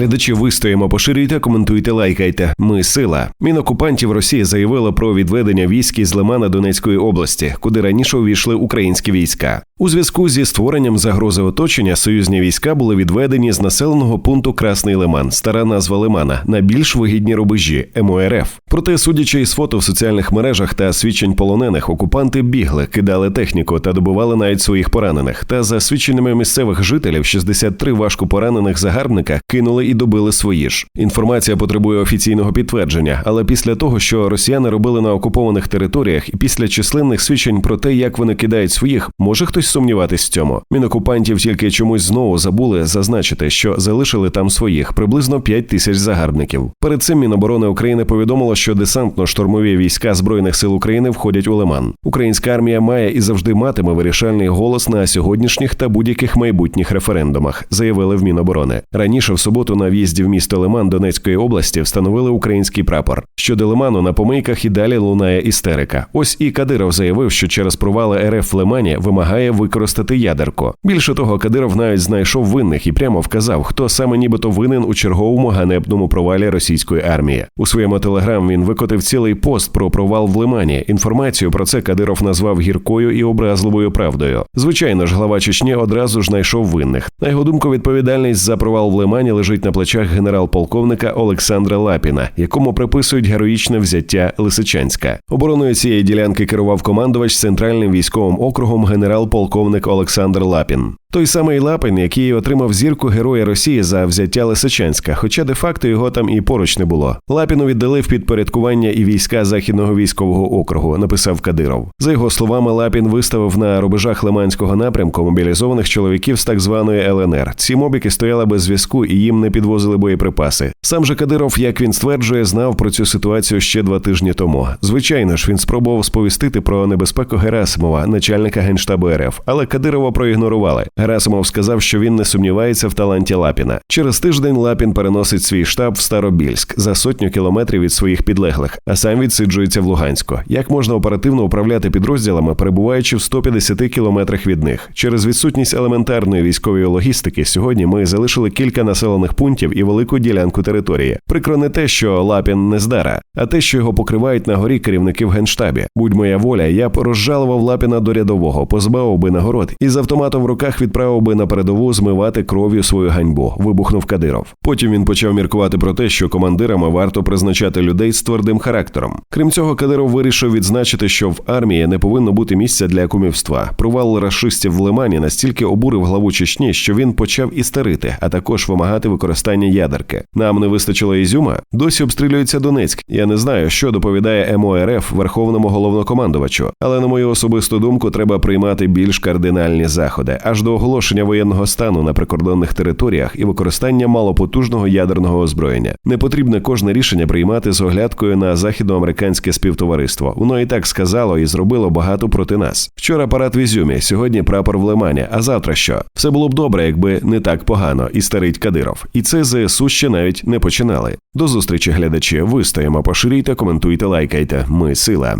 Глядачі вистоїмо, поширюйте, коментуйте, лайкайте. Ми сила. Мінокупантів Росії заявила про відведення військ із Лимана Донецької області, куди раніше увійшли українські війська. У зв'язку зі створенням загрози оточення союзні війська були відведені з населеного пункту Красний Лиман, стара назва Лимана, на більш вигідні рубежі МОРФ. Проте, судячи із фото в соціальних мережах та свідчень полонених, окупанти бігли, кидали техніку та добували навіть своїх поранених. Та за свідченнями місцевих жителів, 63 важко поранених загарбника кинули і добили свої ж. Інформація потребує офіційного підтвердження, але після того, що росіяни робили на окупованих територіях, і після численних свідчень про те, як вони кидають своїх, може хтось сумніватись в цьому. Мінокупантів тільки чомусь знову забули зазначити, що залишили там своїх приблизно 5 тисяч загарбників. Перед цим Міноборони України повідомило, що десантно-штурмові війська збройних сил України входять у Лиман. Українська армія має і завжди матиме вирішальний голос на сьогоднішніх та будь-яких майбутніх референдумах, заявили в Міноборони. Раніше в суботу на в'їзді в місто Лиман Донецької області встановили український прапор. Щодо Лиману на помийках і далі лунає істерика. Ось і Кадиров заявив, що через провали РФ в Лимані вимагає використати ядерку. Більше того, Кадиров навіть знайшов винних і прямо вказав, хто саме нібито винен у черговому ганебному провалі російської армії. У своєму телеграм він викотив цілий пост про провал в Лимані. Інформацію про це Кадиров назвав гіркою і образливою правдою. Звичайно ж, глава Чечні одразу ж знайшов винних. На його думку, відповідальність за провал в Лимані лежить на плечах генерал-полковника Олександра Лапіна, якому приписують героїчне взяття Лисичанська. Обороною цієї ділянки керував командувач центральним військовим округом генерал-полковник Олександр Лапін. Той самий Лапин, який отримав зірку Героя Росії за взяття Лисичанська, хоча де-факто його там і поруч не було. Лапіну віддали в підпорядкування і війська західного військового округу, написав Кадиров. За його словами, Лапін виставив на рубежах Лиманського напрямку мобілізованих чоловіків з так званої ЛНР. Ці мобіки стояли без зв'язку і їм не підвозили боєприпаси. Сам же Кадиров, як він стверджує, знав про цю ситуацію ще два тижні тому. Звичайно ж, він спробував сповістити про небезпеку Герасимова, начальника генштабу РФ, але Кадирова проігнорували. Герасимов сказав, що він не сумнівається в таланті Лапіна. Через тиждень Лапін переносить свій штаб в Старобільськ за сотню кілометрів від своїх підлеглих, а сам відсиджується в Луганську. Як можна оперативно управляти підрозділами, перебуваючи в 150 кілометрах від них? Через відсутність елементарної військової логістики сьогодні ми залишили кілька населених пунктів і велику ділянку території. Прикро не те, що Лапін не здара, а те, що його покривають на горі керівники в генштабі. Будь моя воля, я б розжалував Лапіна до рядового, позбавив би нагород і з автоматом в руках відправив би на передову змивати кров'ю свою ганьбу. Вибухнув Кадиров. Потім він почав міркувати про те, що командирами варто призначати людей з твердим характером. Крім цього, Кадиров вирішив відзначити, що в армії не повинно бути місця для кумівства. Провал рашистів в Лимані настільки обурив главу Чечні, що він почав і старити, а також вимагати використання ядерки. Нам не вистачило ізюма. Досі обстрілюється Донецьк. Я не знаю, що доповідає МОРФ Верховному головнокомандувачу, але на мою особисту думку, треба приймати більш кардинальні заходи аж до оголошення воєнного стану на прикордонних територіях і використання малопотужного ядерного озброєння. Не потрібно кожне рішення приймати з оглядкою на західноамериканське співтовариство. Воно і так сказало і зробило багато проти нас. Вчора парад в Ізюмі, сьогодні прапор в Лимані. А завтра що? Все було б добре, якби не так погано, і старить Кадиров. І це ЗСУ ще навіть не починали. До зустрічі, глядачі. Вистоїмо, поширюйте, коментуйте, лайкайте. Ми сила.